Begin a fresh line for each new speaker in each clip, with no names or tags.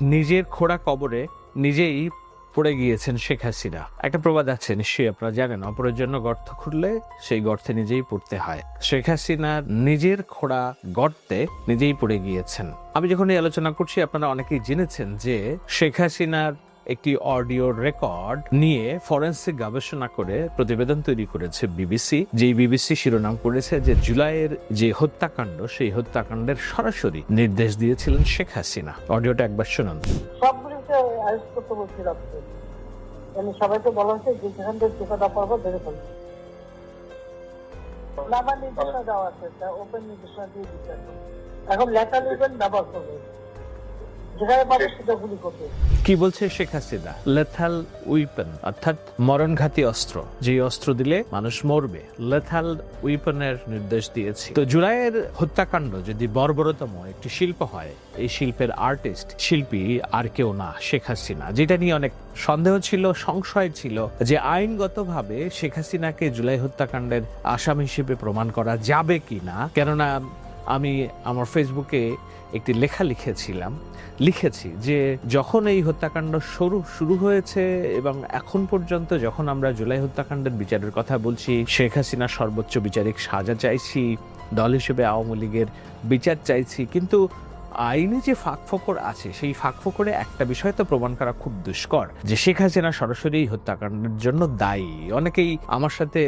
নিজের খোড়া কবরে নিজেই পড়ে গিয়েছেন শেখ হাসিনা। একটা প্রবাদ আছে, নিশ্চয়ই আপনারা জানেন, অপরের জন্য গর্ত খুঁড়লে সেই গর্তে নিজেই পড়তে হয়। শেখ হাসিনা নিজের খোড়া গর্তে নিজেই পড়ে গিয়েছেন। আমি যখন এই আলোচনা করছি, আপনারা অনেকেই জেনেছেন যে শেখ হাসিনার একটি অডিও রেকর্ড নিয়ে ফরেন্সিক গবেষণা করে প্রতিবেদন তৈরি করেছে বিবিসি। যেই বিবিসি শিরোনাম করেছে যে জুলাইয়ের যে হত্যাকাণ্ড, সেই হত্যাকাণ্ডের সরাসরি নির্দেশ দিয়েছিলেন শেখ হাসিনা। অডিওটা একবার শুনুন।
মানে সবাইকে বলা হচ্ছে যে যেখান থেকে পারব ধরে নামার নির্দেশনা দেওয়া আছে ওপেন নির্দেশনা দিয়ে দিচ্ছে এখন। লেখা নেবেন ব্যবহার করবে
কি বলছে শেখ হাসিনা? লেথাল উইপন, অর্থাৎ মরণঘাতী অস্ত্র। যে অস্ত্র দিলে মানুষ মরবে। লেথাল উইপনের নির্দেশ দিয়েছে। তো জুলাইয়ের হত্যাকাণ্ড যদি বর্বরতম একটি শিল্প হয়, এই শিল্পের আর্টিস্ট, শিল্পী আর কেউ না, শেখ হাসিনা। যেটা নিয়ে অনেক সন্দেহ ছিল, সংশয় ছিল যে আইনগতভাবে শেখ হাসিনাকে জুলাই হত্যাকাণ্ডের আসামি হিসেবে প্রমাণ করা যাবে কি না কেননা আমি আমার ফেসবুকে একটি লেখা লিখেছিলাম, লিখেছি যে যখন এই হত্যাকাণ্ড শুরু শুরু হয়েছে এবং এখন পর্যন্ত যখন আমরা জুলাই হত্যাকাণ্ডের বিচারের কথা বলছি, শেখ হাসিনা সর্বোচ্চ বিচারিক সাজা চাইছি, দল হিসেবে আওয়ামী লীগের বিচার চাইছি, কিন্তু আইনে যে ফাঁক ফাঁকফোকর আছে, সেই ফাঁক ফাঁকফোকরে একটা বিষয় তো প্রমাণ করা খুব দুষ্কর, যে শেখ হাসিনা সরাসরি হত্যাকাণ্ডের জন্য দায়ী। অনেকেই আমার সাথে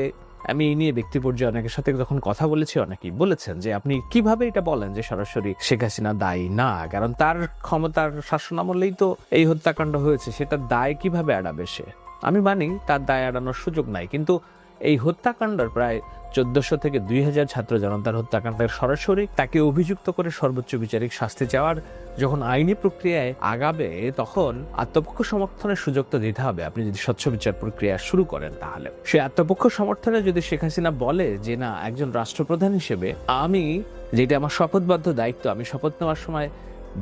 আমি এই নিয়ে ব্যক্তি পর্যায়ে অনেকের সাথে যখন কথা বলেছি, অনেকেই বলেছেন যে আপনি কীভাবে এটা বলেন যে সরাসরি শেখ হাসিনা দায়ী না? কারণ তার ক্ষমতার শাসন শাসনামলেই তো এই হত্যাকাণ্ড হয়েছে, সেটা দায় কীভাবে এড়াবে সে? আমি মানি তার দায় এড়ানোর সুযোগ নাই, কিন্তু এই হত্যাকাণ্ডের প্রায় চোদ্দশো থেকে দুই হাজার ছাত্র জনতার হত্যাকাণ্ডের সরাসরি তাকে অভিযুক্ত করে সর্বোচ্চ বিচারিক শাস্তি চাওয়ার যখন আইনি প্রক্রিয়ায় আগাবে, তখন আত্মপক্ষ সমর্থনের সুযোগ তো দিতে হবে। আপনি যদি স্বচ্ছ বিচার প্রক্রিয়া শুরু করেন তাহলে। সে আত্মপক্ষ সমর্থনে যদি শেখ হাসিনা বলে যে, না, একজন রাষ্ট্রপ্রধান হিসেবে আমি যেটা আমার শপথবদ্ধ দায়িত্ব, আমি শপথ নেওয়ার সময়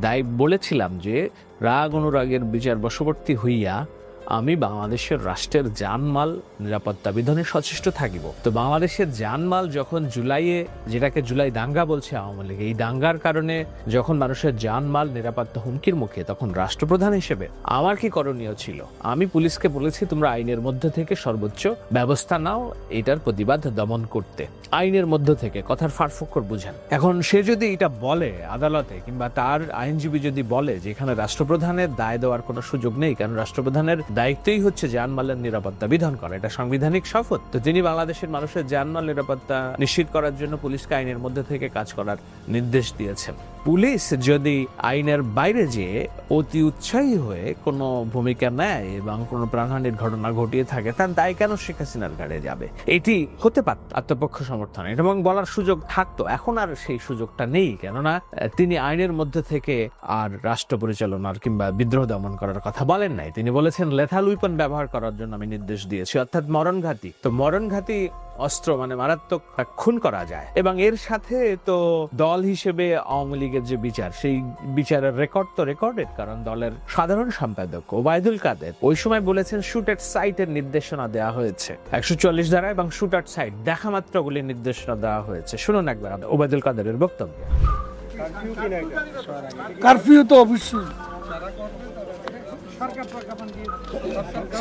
দায় বলেছিলাম যে, রাগ অনুরাগের বিচার বশবর্তী হইয়া আমি বাংলাদেশের রাষ্ট্রের জানমাল নিরাপত্তা বিধানে সচেষ্ট থাকিব। তো বাংলাদেশের জানমাল যখন জুলাইয়ে, যেটাকে জুলাই দাঙ্গা বলছে আওয়ামী লীগ, এই দাঙ্গার কারণে যখন মানুষের জানমাল নিরাপত্তা হুমকির মুখে, তখন রাষ্ট্রপ্রধান হিসেবে আমার কি করণীয় ছিল? আমি পুলিশকে বলেছি, তোমরা আইনের মধ্যে থেকে সর্বোচ্চ ব্যবস্থা নাও এটার প্রতিবাদ দমন করতে। আইনের মধ্য থেকে, কথার ফারফুকর বুঝেন। এখন সে যদি এটা বলে আদালতে, কিংবা তার আইনজীবী যদি বলে যে এখানে রাষ্ট্রপ্রধানের দায় দেওয়ার কোনো সুযোগ নেই, কারণ রাষ্ট্রপ্রধানের দায়িত্বই হচ্ছে জানমালের নিরাপত্তা বিধান করা। এটা সাংবিধানিক শপথ। তো তিনি বাংলাদেশের মানুষের জানমাল নিরাপত্তা নিশ্চিত করার জন্য পুলিশকে আইনের মধ্যে থেকে কাজ করার নির্দেশ দিয়েছেন। পুলিশ যদি আইনের বাইরে যেয়ে অতি উৎসাহী হয়ে কোনো ভূমিকা নেয় এবং কোনো প্রাণহানির ঘটনা ঘটিয়ে থাকে তার দায় কেন শেখ হাসিনার ঘাড়ে যাবে? এটি হতে পারত আত্মপক্ষ সমর্থন। এবং বলার সুযোগ থাকতো, এখন আর সেই সুযোগটা নেই। কেননা, তিনি আইনের মধ্যে থেকে আর রাষ্ট্র পরিচালনার কিংবা বিদ্রোহ দমন করার কথা বলেন নাই। তিনি বলেছেন, লেথাল উইপন ব্যবহার করার জন্য আমি নির্দেশ দিয়েছি। অর্থাৎ মরণঘাতী। তো মরণঘাতী অস্ত্র মানে মারাত্মক খুন করা যায়। এবং এর সাথে তো দল হিসেবে আওয়ামী লীগের যে বিচার, সেই বিচারের রেকর্ড তো রেকর্ডেড কারণ দলের সাধারণ সম্পাদক ওবায়দুল কাদের ওই সময় বলেছেন শুট এট সাইটের নির্দেশনা দেওয়া হয়েছে। একশো চল্লিশ ধারা এবং শুট এট সাইট দেখা মাত্রগুলি নির্দেশনা দেওয়া হয়েছে। শুনুন একবার ওবায়দুল কাদেরের বক্তব্য।
কারফিউ তো অবশ্যই।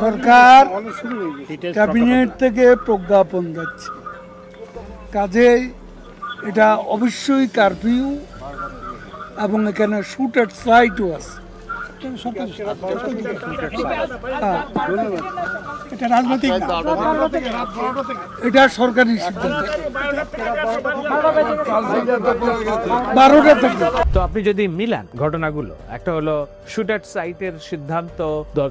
সরকার ক্যাবিনেট থেকে প্রজ্ঞাপন যাচ্ছে। কাজে এটা অবশ্যই কারফিউ এবং এখানে শুট এট সাইটও আছে। হ্যাঁ,
এটা রাজনৈতিক
এটা সরকারি সিদ্ধান্ত।
তো আপনি যদি মিলান ঘটনাগুলো একটা হলো শুটার সাইটের সিদ্ধান্ত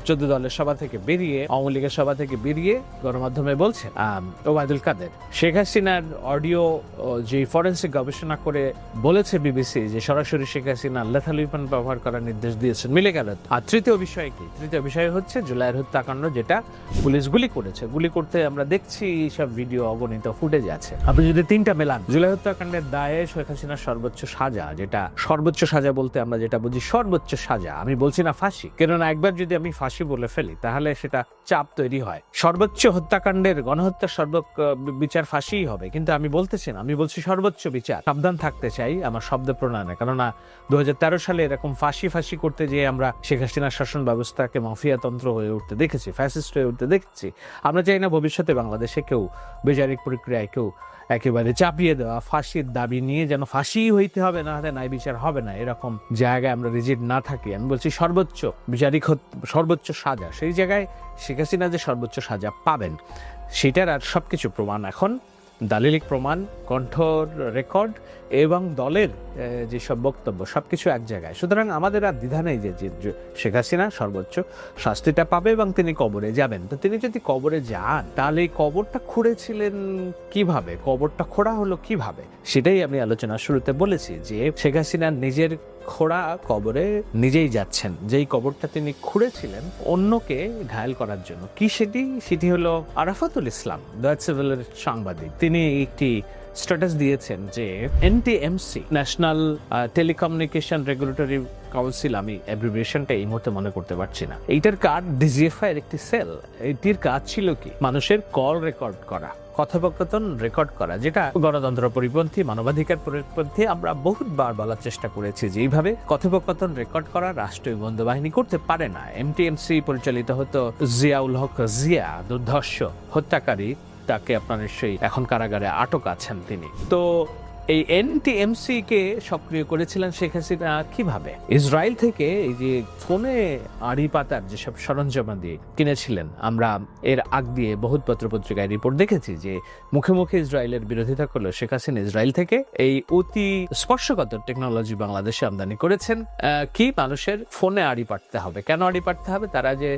চোদ্দ দলের সভা থেকে বেরিয়ে আওয়ামী লীগের সভা থেকে বেরিয়ে গণমাধ্যমে বলছে ওবায়দুল কাদের। শেখ হাসিনার অডিও যে ফরেন্সিক গবেষণা করে বলেছে বিবিসি যে সরাসরি শেখ হাসিনা লেথাল উইপন ব্যবহার করার নির্দেশ দিয়েছেন মিলে গেল। আর তৃতীয় বিষয় কি? তৃতীয় বিষয় হচ্ছে জুলাইয়ের হত্যাকাণ্ড যেটা পুলিশ গুলি করেছে। গুলি করতে আমরা দেখছি সব ভিডিও অগণিত ফুটেজ আছে। আপনি যদি তিনটা মেলান, জুলাই হত্যাকাণ্ডের দায়ে শেখ হাসিনার সর্বোচ্চ সাজা, যেটা সর্বোচ্চ সাজা বলতে আমরা যেটা বুঝি সর্বোচ্চ সাজা, আমি বলছি না ফাঁসি। কেননা একবার যদি আমি ফাঁসি বলে ফেলি, তাহলে সেটা চাপ তৈরি হয়। সর্বোচ্চ হত্যাকাণ্ডের গণহত্যার সর্ব বিচার ফাঁসিই হবে। কিন্তু আমি বলতেছি না, আমি বলছি সর্বোচ্চ বিচার। সাবধান থাকতে চাই আমার শব্দ প্রণয়নে। কেননা দু হাজার তেরো সালে এরকম ফাঁসি ফাঁসি করতে যেয়ে আমরা শেখ হাসিনার শাসন ব্যবস্থাকে মাফিয়াতন্ত্র হয়ে উঠতে দেখেছি ফ্যাসিস্ট হয়ে উঠতে দেখেছি। আমরা চাই না ভবিষ্যতে বাংলাদেশে কেউ বিচারিক প্রক্রিয়ায় কেউ একেবারে চাপিয়ে দেওয়া ফাঁসির দাবি নিয়ে যেন ফাঁসি হইতে হবে, না হলে ন্যায় বিচার হবে না। এরকম জায়গায় আমরা রিজিট না থাকি। আমি বলছি সর্বোচ্চ বিচারিক সর্বোচ্চ সাজা। সেই জায়গায় শেখ হাসিনা যে সর্বোচ্চ সাজা পাবেন, সেটার আর সবকিছু প্রমাণ এখন দালিলিক প্রমাণ, কণ্ঠর রেকর্ড এবং দলের যেসব বক্তব্য সব কিছু এক জায়গায়। সুতরাং আমাদের আর দ্বিধা নেই যে, শেখ হাসিনা সর্বোচ্চ শাস্তিটা পাবে এবং তিনি কবরে যাবেন। তো তিনি যদি কবরে যান, তাহলে এই কবরটা খুঁড়েছিলেন কীভাবে? কবরটা খোঁড়া হলো কীভাবে? সেটাই আমি আলোচনার শুরুতে বলেছি যে, শেখ হাসিনা নিজের খোঁড়া কবরে নিজেই যাচ্ছেন। যেই কবরটা তিনি খুঁড়েছিলেন অন্যকে ঘায়াল করার জন্য। কি সেটি? সেটি হলো আরাফাতুল ইসলাম দয়াচেভেলের সাংবাদিক। তিনি একটি স্ট্যাটাস দিয়েছেন যে NTMC National Telecommunication Regulatory Council, আমি অ্যাব্রিভিয়েশনটা এই মুহূর্তে মনে করতে পারছি না। এইটার কাজ ডিজিএফআই এর একটি সেল। এটির কাজ ছিল কি? মানুষের কল রেকর্ড করা। কথোপকথন রেকর্ড করা, যেটা গণতন্ত্র পরিপন্থী, মানবাধিকার পরিপন্থী, আমরা বহুতবার বলার চেষ্টা করেছি যে এইভাবে কথোপকথন রেকর্ড করা রাষ্ট্রীয় গোয়েন্দা বাহিনী করতে পারে না। এমটিএমসি পরিচালিত হতো জিয়াউল হক জিয়া, দুর্ধর্ষ হত্যাকারী, তাকে আপনার নিশ্চয়ই এখন কারাগারে আটক আছেন তিনি। তো এই এনটিএমসি কে সক্রিয় করেছিলেন শেখ হাসিনা কীভাবে? ইসরায়েল থেকে এই যে ফোনে আড়ি পাতার যেসব সরঞ্জামাদি কিনেছিলেন, আমরা এর আগ দিয়ে বহুত পত্র পত্রিকায় রিপোর্ট দেখেছি যে মুখে মুখে ইসরায়েলের বিরোধিতা করল শেখ হাসিনা ইসরায়েল থেকে। এই অতি স্পর্শকাতর টেকনোলজি বাংলাদেশে আমদানি করেছেন। কি মানুষের ফোনে আড়ি পাঠতে হবে? কেন আড়ি পাঠতে হবে? তারা যে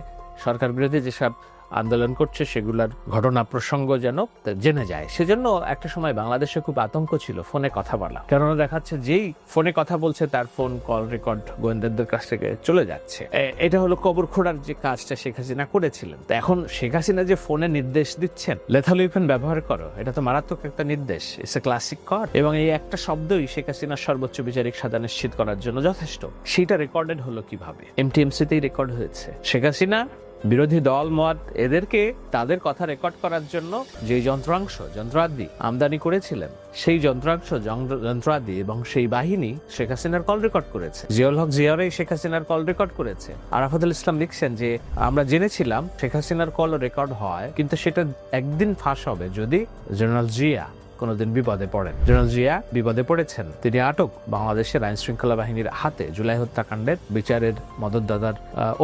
সরকার বিরোধী যেসব আন্দোলন করছে, সেগুলোর ঘটনা প্রসঙ্গ যেন জেনে যায়। সেজন্য একটা সময় বাংলাদেশে খুব আতঙ্ক ছিল ফোনে কথা বলা। কেননা দেখাচ্ছে যেই ফোনে কথা বলছে তার ফোন কল রেকর্ড গোয়েন্দাদের কাছ থেকে চলে যাচ্ছে। এটা হলো কবর খোঁড়ার যে কাজটা শেখ হাসিনা করেছিলেন। তো এখন শেখ হাসিনা যে ফোনে নির্দেশ দিচ্ছেন লেথাল উইপেন ব্যবহার করো, এটা তো মারাত্মক একটা নির্দেশ। ইটস এ ক্লাসিক কর এবং এই একটা শব্দই শেখ হাসিনার সর্বোচ্চ বিচারিক সাজা নিশ্চিত করার জন্য যথেষ্ট। সেটা রেকর্ডেড হলো কীভাবে? এমটিএমসিতেই রেকর্ড হয়েছে। শেখ হাসিনা বিরোধী দল, মত, এদেরকে তাদের কথা রেকর্ড করার জন্য যে যন্ত্রাংশ, যন্ত্রাদি আমদানি করেছিলেন, সেই যন্ত্রাংশ, যন্ত্র- যন্ত্রাদি এবং সেই বাহিনী শেখ হাসিনার কল রেকর্ড করেছে। জিয়াউল হক জিয়ারাই শেখ হাসিনার কল রেকর্ড করেছে। আরাফাতুল ইসলাম লিখছেন যে, আমরা জেনেছিলাম শেখ হাসিনার কল রেকর্ড হয়, কিন্তু সেটা একদিন ফাঁস হবে যদি জেনারেল জিয়া কোনোদিন বিপদে পড়েন। জেনারেল জিয়া বিপদে পড়েছেন। তিনি আটক বাংলাদেশের আইন শৃঙ্খলা বাহিনীর হাতে জুলাই হত্যাকাণ্ডের বিচারের মদতদাতার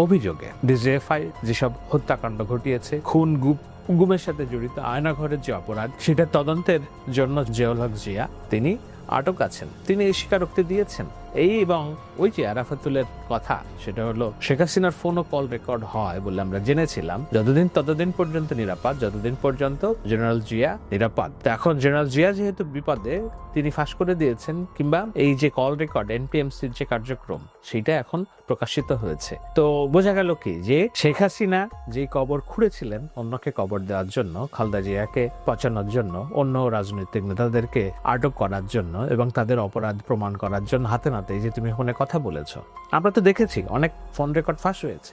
অভিযোগে। ডিজিএফআই যেসব হত্যাকাণ্ড ঘটিয়েছে, খুন গুপ গুমের সাথে জড়িত আয়নাঘরের যে অপরাধ সেটা তদন্তের জন্য জিয়াউল হক জিয়া তিনি আটক আছেন। তিনি এই স্বীকারোক্তি দিয়েছেন। এই এবং ওই যে আরাফাতুলের কথা, সেটা হলো শেখ হাসিনার ফোন ও কল রেকর্ড হয় বলে আমরা জেনেছিলাম। যতদিন ততদিন পর্যন্ত নিরাপদ, যতদিন পর্যন্ত জেনারেল জিয়া নিরাপদ। এখন জেনারেল জিয়া যেহেতু বিপদে, তিনি ফাঁস করে দিয়েছেন কিংবা এই যে কল রেকর্ড এনপিএমসির যে কার্যক্রম, সেটা এখন প্রকাশিত হয়েছে। তো বোঝা গেল কি যে শেখ হাসিনা যে কবর খুঁড়েছিলেন, অন্যকে কবর দেওয়ার জন্য, খালদা জিয়াকে পচানোর জন্য, অন্য রাজনৈতিক নেতাদেরকে আটক করার জন্য এবং তাদের অপরাধ প্রমাণ করার জন্য, হাতে নাতে এই যে তুমি ফোনে কথা বলেছ। আমরা তো দেখেছি অনেক ফোন রেকর্ড ফাঁস হয়েছে।